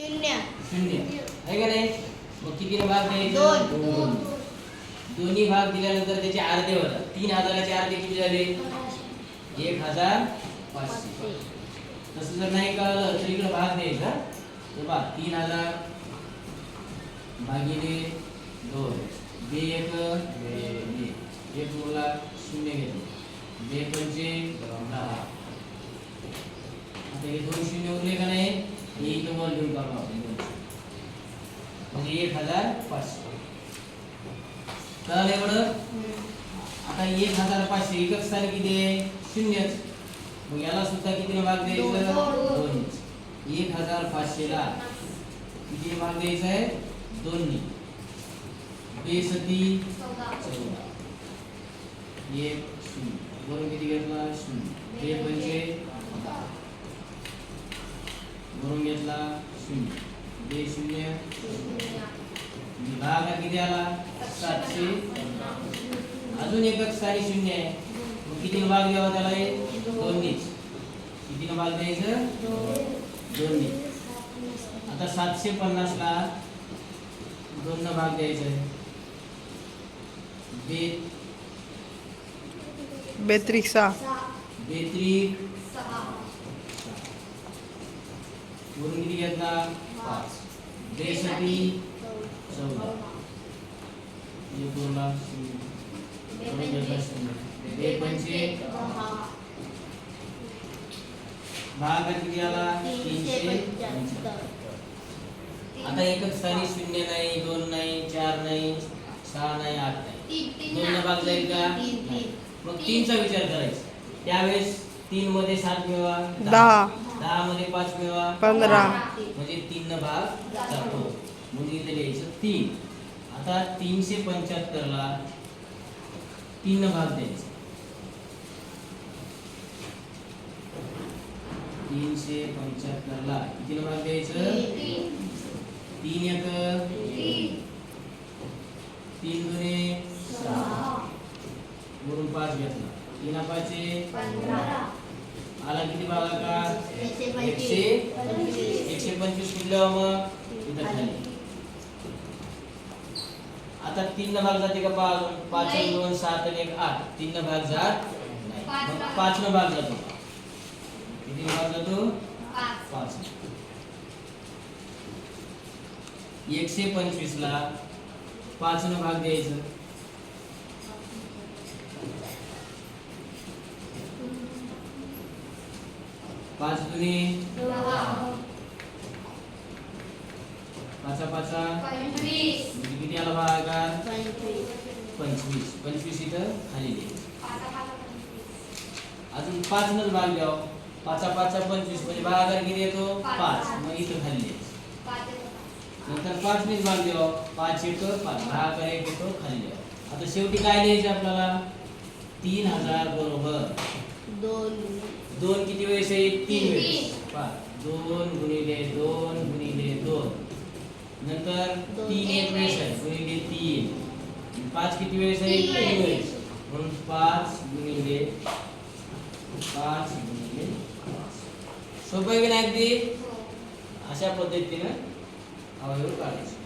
शून्य. शून्य. आहे का नाही? मग कितीने भाग द्यायचे? दोन. दोन्ही भाग दिल्यानंतर त्याचे अर्धे होतात. तीन हजाराचे अर्धे किती झाले? एक हजार पाचशे. तसं जर नाही कळलं तर इकडे भाग द्यायचा तर बा तीन हजार भागिले दोन. बे एक एक मुला शून्य घेतले. बे पंचे दहा. आता हे दोन शून्य उरले का नाही हे इथं वर घेऊन टाकू आपण दोन. म्हणजे एक हजार पाचशे. कळलं एवढं? आता एक हजार पाचशे एकच स्थानी किती आहे? शून्यच. मग याला सुद्धा कितीने भाग द्यायचं? दोन. दोन एक हजार पाचशेला किती भाग द्यायचा आहे? दोन्ही बेसती चौदा. एक शून्य. वरून किती घेतला? शून्य. बे पंचे दहा घेतला? शून्य. बे शून्य. भाग किती आला सातशे. अजून एकच सारी शून्य आहे. मग किती भाग द्यावा त्याला दोन्हीच. किती भाग द्यायचं? दोन्ही. आता सातशे पन्नास ला दोन भाग द्यायचा. आहे बे बेत्रिक सहा. बेत्री वरून किती घेतला? पाच. बेसाठी चौदा हे दोन लाख शून्य पंचे भाग किती आला तीनशे पंच्याहत्तर. आता एकच स्थानी शून्य नाही दोन नाही चार नाही सहा नाही आठ नाही दोन भाग जाईल का नाही. मग तीनचा विचार करायचा त्यावेळेस तीन मध्ये सात मिळवा दहा. दहा मध्ये पाच मिळवा. पंधरा. म्हणजे तीन भाग जातो. म्हणून इथे लिहायचं तीन. आता तीनशे पंच्याहत्तर ला तीन भाग द्यायचे. तीनशे पंच्याहत्तर ला किती भाग द्यायचं? तीन एक. तीन दुने सहा. वरून पाच घेतला. तीन पाचे आला किती भागाकार एकशे एकशे पंचवीस. कुठल्या मग इथं खाली. आता तीन भाग जाते का पाच? दोन सात आणि एक आठ. तीन भाग जात नाही. पाच न भाग जातो. किती भाग जातो? पाच. एकशे पंचवीस ला पाच न भाग द्यायचं. पाच दुने. पाचा पाचा. म्हणजे किती आला भागाकार पंचवीस. पंचवीस. इथं खाली अजून पाच नच भाग द्यावं. पाचा पाचा पंचवीस. म्हणजे भागाकार किती येतो? पाच. मग इथं खाली द्यायचं नंतर पाच नीच भाग द्यावं. पाच येतो पाच. भागाकार एक येतो खाली द्यावं. आता शेवटी काय द्यायचं आपल्याला? तीन हजार बरोबर. दोन दोन किती वेळेस आहे? तीन. वेळेस. पहा दोन गुणिले दोन गुणिले दोन. नंतर. तीन एक वेळेस आहे. गुणिले तीन. पाच किती वेळेस आहे? तीन वेळेस. म्हणून पाच गुणिले पाच गुणिले सोपं आहे की नाही अगदी? अशा पद्धतीनं अवयव काढायचे.